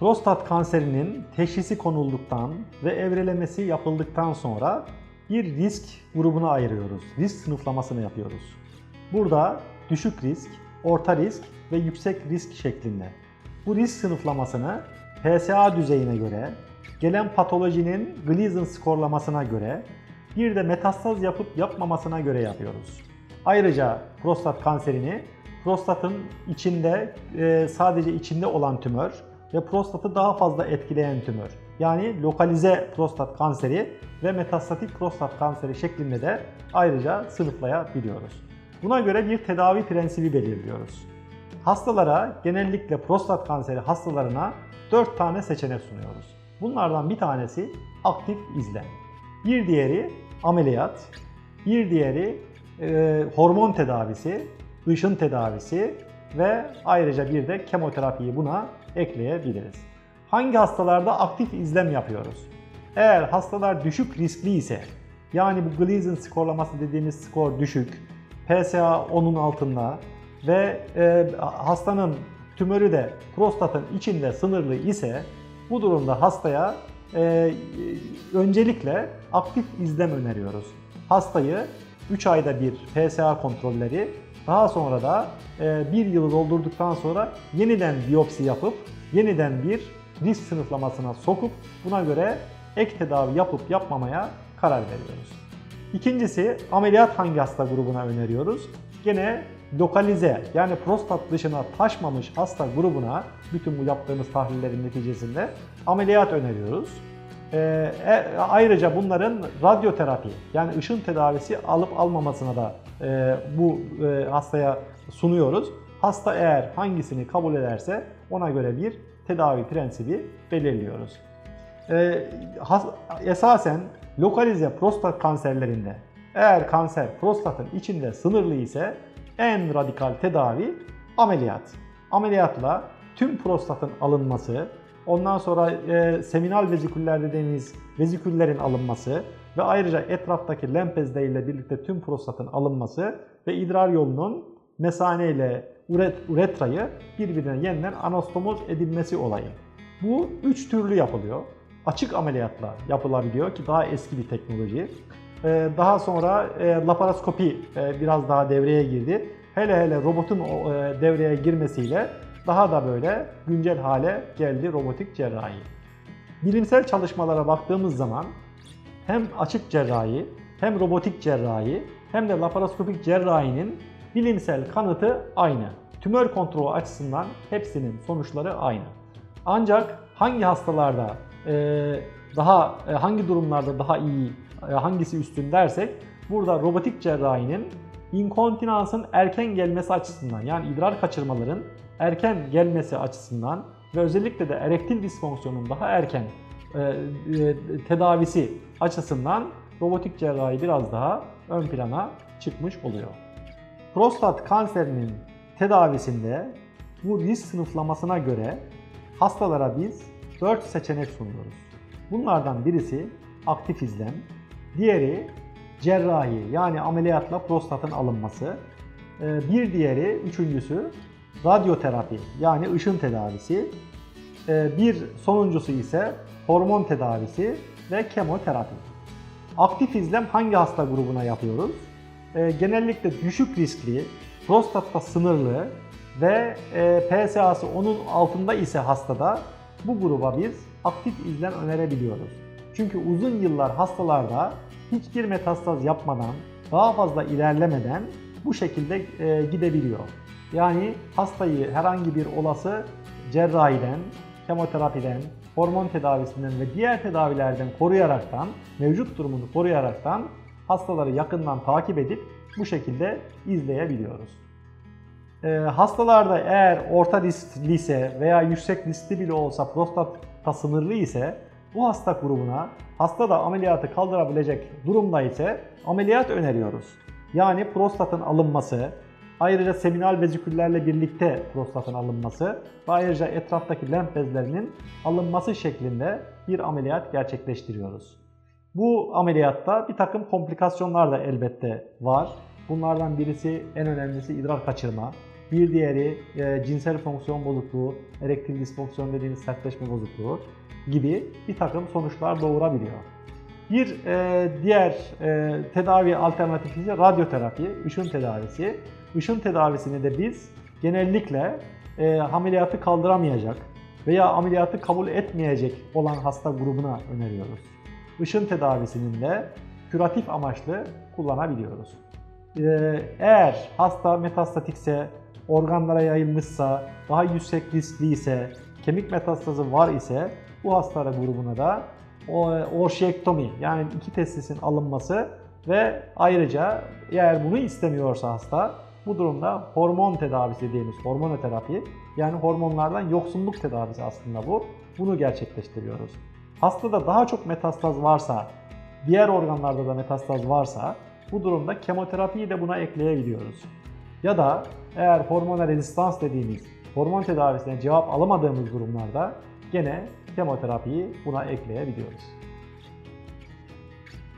Prostat kanserinin teşhisi konulduktan ve evrelemesi yapıldıktan sonra bir risk grubuna ayırıyoruz. Risk sınıflamasını yapıyoruz. Burada düşük risk, orta risk ve yüksek risk şeklinde. Bu risk sınıflamasını PSA düzeyine göre, gelen patolojinin Gleason skorlamasına göre, bir de metastaz yapıp yapmamasına göre yapıyoruz. Ayrıca prostat kanserini prostatın içinde e, sadece içinde olan tümör ve prostatı daha fazla etkileyen tümör. Yani lokalize prostat kanseri ve metastatik prostat kanseri şeklinde de ayrıca sınıflayabiliyoruz. Buna göre bir tedavi prensibi belirliyoruz. Hastalara genellikle prostat kanseri hastalarına 4 tane seçenek sunuyoruz. Bunlardan bir tanesi aktif izlem. Bir diğeri ameliyat. Bir diğeri e, hormon tedavisi, ışın tedavisi ve ayrıca bir de kemoterapiyi buna ekleyebiliriz. Hangi hastalarda aktif izlem yapıyoruz? Eğer hastalar düşük riskli ise yani bu Gleason skorlaması dediğimiz skor düşük, PSA 10'un altında ve e, hastanın tümörü de prostatın içinde sınırlı ise bu durumda hastaya e, öncelikle aktif izlem öneriyoruz. Hastayı 3 ayda bir PSA kontrolleri daha sonra da e, bir yılı doldurduktan sonra yeniden biyopsi yapıp yeniden bir risk sınıflamasına sokup buna göre ek tedavi yapıp yapmamaya karar veriyoruz. İkincisi ameliyat hangi hasta grubuna öneriyoruz? Gene lokalize yani prostat dışına taşmamış hasta grubuna bütün bu yaptığımız tahlillerin neticesinde ameliyat öneriyoruz. Ee, e, ayrıca bunların radyoterapi yani ışın tedavisi alıp almamasına da e, bu e, hastaya sunuyoruz. Hasta eğer hangisini kabul ederse ona göre bir tedavi prensibi belirliyoruz. Ee, has, esasen lokalize prostat kanserlerinde eğer kanser prostatın içinde sınırlı ise en radikal tedavi ameliyat. Ameliyatla tüm prostatın alınması, ondan sonra e, seminal veziküller dediğimiz veziküllerin alınması ve ayrıca etraftaki lempezde ile birlikte tüm prostatın alınması ve idrar yolunun mesane ile üret, üretrayı birbirine yeniden anastomoz edilmesi olayı. Bu üç türlü yapılıyor. Açık ameliyatla yapılabiliyor ki daha eski bir teknoloji. Ee, daha sonra e, laparoskopi e, biraz daha devreye girdi. Hele hele robotun e, devreye girmesiyle daha da böyle güncel hale geldi robotik cerrahi. Bilimsel çalışmalara baktığımız zaman hem açık cerrahi, hem robotik cerrahi, hem de laparoskopik cerrahinin bilimsel kanıtı aynı. Tümör kontrolü açısından hepsinin sonuçları aynı. Ancak hangi hastalarda e, daha e, hangi durumlarda daha iyi, e, hangisi üstün dersek burada robotik cerrahinin inkontinansın erken gelmesi açısından yani idrar kaçırmaların erken gelmesi açısından ve özellikle de erektil disfonksiyonun daha erken e, e, tedavisi açısından robotik cerrahi biraz daha ön plana çıkmış oluyor. Prostat kanserinin tedavisinde bu risk sınıflamasına göre hastalara biz 4 seçenek sunuyoruz. Bunlardan birisi aktif izlem, diğeri cerrahi yani ameliyatla prostatın alınması, Ee, bir diğeri, üçüncüsü radyoterapi yani ışın tedavisi, Ee, bir sonuncusu ise hormon tedavisi ve kemoterapi. Aktif izlem hangi hasta grubuna yapıyoruz? Ee, genellikle düşük riskli, prostatta sınırlı ve e, PSA'sı onun altında ise hastada bu gruba biz aktif izlem önerebiliyoruz. Çünkü uzun yıllar hastalarda hiçbir metastaz yapmadan, daha fazla ilerlemeden bu şekilde e, gidebiliyor. Yani hastayı herhangi bir olası cerrahiden, kemoterapiden, hormon tedavisinden ve diğer tedavilerden koruyaraktan, mevcut durumunu koruyaraktan hastaları yakından takip edip bu şekilde izleyebiliyoruz. Ee, hastalarda eğer orta riskli ise veya yüksek riskli bile olsa prostatta sınırlı ise bu hasta grubuna hasta da ameliyatı kaldırabilecek durumda ise ameliyat öneriyoruz. Yani prostatın alınması, ayrıca seminal veziküllerle birlikte prostatın alınması ve ayrıca etraftaki lenf bezlerinin alınması şeklinde bir ameliyat gerçekleştiriyoruz. Bu ameliyatta bir takım komplikasyonlar da elbette var. Bunlardan birisi en önemlisi idrar kaçırma. Bir diğeri e, cinsel fonksiyon bozukluğu, erektil disfonksiyon dediğimiz sertleşme bozukluğu gibi bir takım sonuçlar doğurabiliyor. Bir e, diğer e, tedavi alternatifi ise radyoterapi, ışın tedavisi. Işın tedavisini de biz genellikle e, ameliyatı kaldıramayacak veya ameliyatı kabul etmeyecek olan hasta grubuna öneriyoruz. Işın tedavisinin de küratif amaçlı kullanabiliyoruz. Ee, Eğer hasta metastatikse, organlara yayılmışsa, daha yüksek riskli ise, kemik metastazı var ise bu hastalar grubuna da o- orşiektomi yani iki testisin alınması ve ayrıca eğer bunu istemiyorsa hasta bu durumda hormon tedavisi dediğimiz hormonoterapi yani hormonlardan yoksunluk tedavisi aslında bu. Bunu gerçekleştiriyoruz. Hastada daha çok metastaz varsa, diğer organlarda da metastaz varsa bu durumda kemoterapiyi de buna ekleyebiliyoruz. Ya da eğer hormona rezistans dediğimiz hormon tedavisine cevap alamadığımız durumlarda gene kemoterapiyi buna ekleyebiliyoruz.